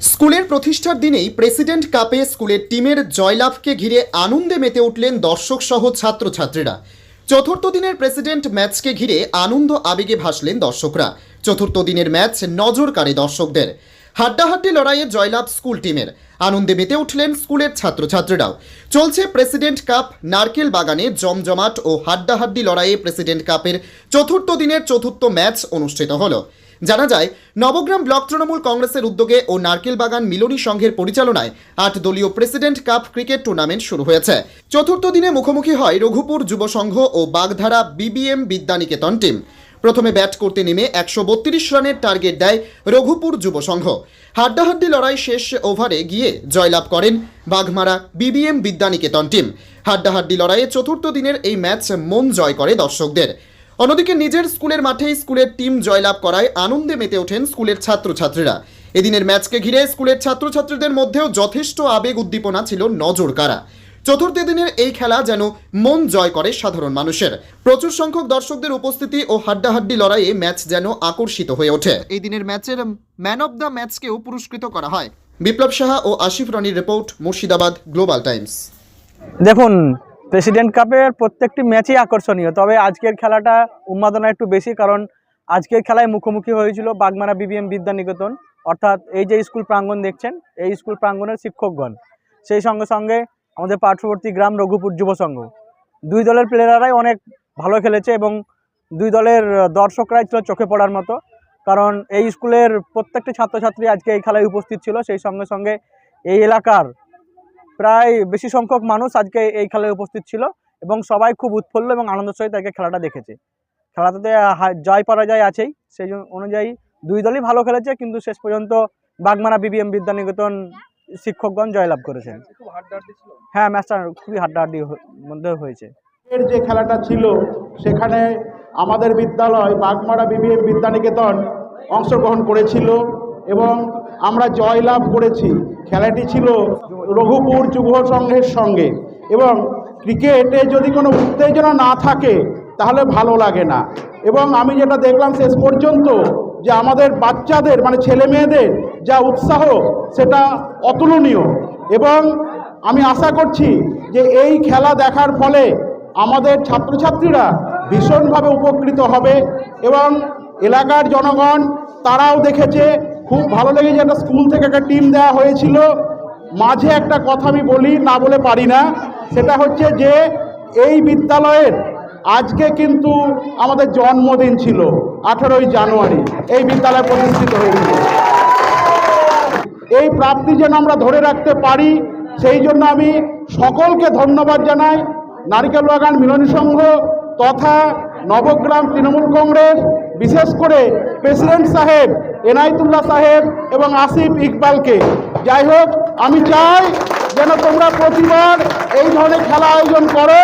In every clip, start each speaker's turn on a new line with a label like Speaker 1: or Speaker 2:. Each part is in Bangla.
Speaker 1: স্কুলের প্রতিষ্ঠার দিনেই প্রেসিডেন্ট কাপে স্কুলের টিমের জয়লাভকে ঘিরে আনন্দে মেতে উঠলেন দর্শক সহ ছাত্রছাত্রীরা। চতুর্থ দিনের প্রেসিডেন্ট ম্যাচকে ঘিরে আনন্দ আবেগে ভাসলেন দর্শকরা। চতুর্থ দিনের ম্যাচ নজর কাড়ে দর্শকদের। হাড্ডাহাড্ডি লড়াইয়ে জয়লাভ স্কুল টিমের। আনন্দে মেতে উঠলেন স্কুলের ছাত্রছাত্রীরাও। চলছে প্রেসিডেন্ট কাপ, নারকেল বাগানে জমজমাট ও হাড্ডাহাড্ডি লড়াইয়ে প্রেসিডেন্ট কাপের চতুর্থ দিনের চতুর্থ ম্যাচ অনুষ্ঠিত হলো। জানা যায়, নবগ্রাম ব্লক তৃণমূল কংগ্রেসের উদ্যোগে ও নারকেল বাগান মিলনী সংঘের পরিচালনায় আট দলীয় প্রেসিডেন্ট কাপ ক্রিকেট টুর্নামেন্ট শুরু হয়েছে। চতুর্থ দিনে মুখোমুখি হয় রঘুপুর যুব সংঘ ও বাগধারা বিবিএম বিদ্যানিকেতন টিম। প্রথমে ব্যাট করতে নেমে একশো বত্রিশ রানের টার্গেট দেয় রঘুপুর যুব সংঘ। হাড্ডাহাড্ডি লড়াই শেষ ওভারে গিয়ে জয়লাভ করেন বাঘমারা বিবিএম বিদ্যানিকেতন টিম। হাড্ডাহাড্ডি লড়াইয়ে চতুর্থ দিনের এই ম্যাচ মন জয় করে দর্শকদের। অন্যদিকে নিজের স্কুলের মাঠেই স্কুলের টিম জয়লাভ করায় আনন্দে মেতে ওঠেন স্কুলের ছাত্রছাত্রীরা। এদিনের ম্যাচকে ঘিরে স্কুলের ছাত্রছাত্রীদের মধ্যেও যথেষ্ট আবেগ উদ্দীপনা ছিল নজর কাড়া চতুর্থ দিনের এই খেলা যেন মন জয় করে সাধারণ মানুষের। প্রচুর সংখ্যক দর্শকদের উপস্থিতি ও হাড্ডাহাড্ডি লড়াইয়ে ম্যাচ যেন আকর্ষিত হয়ে ওঠে। এই দিনের ম্যাচের ম্যান অব দ্য ম্যাচকেও পুরস্কৃত করা হয়। বিপ্লব সাহা ও আশিফ রনির রিপোর্ট মুর্শিদাবাদ, গ্লোবাল টাইমস।
Speaker 2: দেখুন প্রেসিডেন্ট কাপের প্রত্যেকটি ম্যাচই আকর্ষণীয়। তবে আজকের খেলাটা উন্মাদনা একটু বেশি কারণ আজকের খেলায় মুখোমুখি হয়েছিল বাগমারা বিবিএম বিদ্যানিকেতন। অর্থাৎ এই যে স্কুল প্রাঙ্গণ দেখছেন, এই স্কুল প্রাঙ্গণের শিক্ষকগণ। সেই সঙ্গে সঙ্গে আমাদের পার্শ্ববর্তী গ্রাম রঘুপুর যুব সংঘ। দুই দলের প্লেয়াররাই অনেক ভালো খেলেছে এবং দুই দলের দর্শকরাই ছিল চোখে পড়ার মতো। কারণ এই স্কুলের প্রত্যেকটি ছাত্রছাত্রী আজকে এই খেলায় উপস্থিত ছিল। সেই সঙ্গে সঙ্গে এই এলাকার প্রায় বেশি সংখ্যক মানুষ আজকে এই খেলায় উপস্থিত ছিল এবং সবাই খুব উৎফুল্ল এবং আনন্দের সহিত আজকে খেলাটা দেখেছে। খেলাটাতে জয় পরাজয় আছেই। সেই জন্য অনুযায়ী দুই দলই ভালো খেলেছে কিন্তু শেষ পর্যন্ত বাগমারা বিবিএম বিদ্যানিকেতন শিক্ষকগণ জয়লাভ করেছেন। হ্যাঁ ম্যাচটা খুবই হাড্ডাহাড্ডি মধ্যে হয়েছে।
Speaker 3: এর যে খেলাটা ছিল সেখানে আমাদের বিদ্যালয় বাগমারা বিবিএম বিদ্যানিকেতন অংশগ্রহণ করেছিল। এবং আমরা জয়লাভ করেছি। খেলাটি ছিল রঘুপুর যুব সংঘের সঙ্গে এবং ক্রিকেটে যদি কোনো উত্তেজনা না থাকে, তাহলে ভালো লাগে না। এবং আমি যেটা দেখলাম শেষ পর্যন্ত যে আমাদের বাচ্চাদের মানে ছেলে মেয়েদের যা উৎসাহ, সেটা অতুলনীয়। এবং আমি আশা করছি যে এই খেলা দেখার ফলে আমাদের ছাত্রছাত্রীরা ভীষণভাবে উপকৃত হবে এবং এলাকার জনগণ, তারাও দেখেছে খুব ভালো লেগেছে। একটা স্কুল থেকে একটা টিম দেওয়া হয়েছিল। মাঝে একটা কথা আমি বলি, না বলে পারি না। সেটা হচ্ছে যে, এই বিদ্যালয়ের আজকে কিন্তু আমাদের জন্মদিন ছিল, আঠেরোই জানুয়ারি। এই বিদ্যালয় প্রতিষ্ঠিত হয়েছিল এই প্রাপ্তি যেন আমরা ধরে রাখতে পারি, সেই জন্য আমি সকলকে ধন্যবাদ জানাই। নারিকেল বাগান মিলনী সংঘ তথা নবগ্রাম তৃণমূল কংগ্রেস, বিশেষ করে প্রেসিডেন্ট সাহেব এনায়তুল্লাহ সাহেব এবং আসিফ ইকবালকে। যাই হোক আমি চাই যেন তোমরা প্রতিবার এই ধরনের খেলা আয়োজন করো।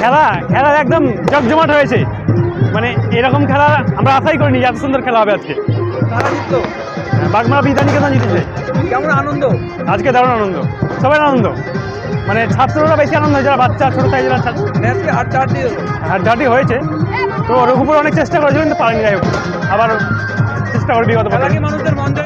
Speaker 2: খেলা খেলা একদম জমজমাট হয়েছে। মানে এরকম খেলা আমরা আশাই করিনি এত সুন্দর খেলা হবে আজকে। বাগমারা বিদ্যানিকেতন জিতেছে?
Speaker 4: কেমন আনন্দ?
Speaker 2: আজকে দারুণ আনন্দ। সবাই আনন্দ। মানে ছাত্ররা বেশি আনন্দ যারা বাচ্চা ছোটো সাইজের
Speaker 4: হাড্ডাহাড্ডি
Speaker 2: হাড্ডাহাড্ডি হয়েছে। তো রঘুপুর অনেক চেষ্টা করেছিল কিন্তু পারেনি যাই হোক। আবার চেষ্টা করবি বিগত
Speaker 4: খেলা কি মানুষদের মন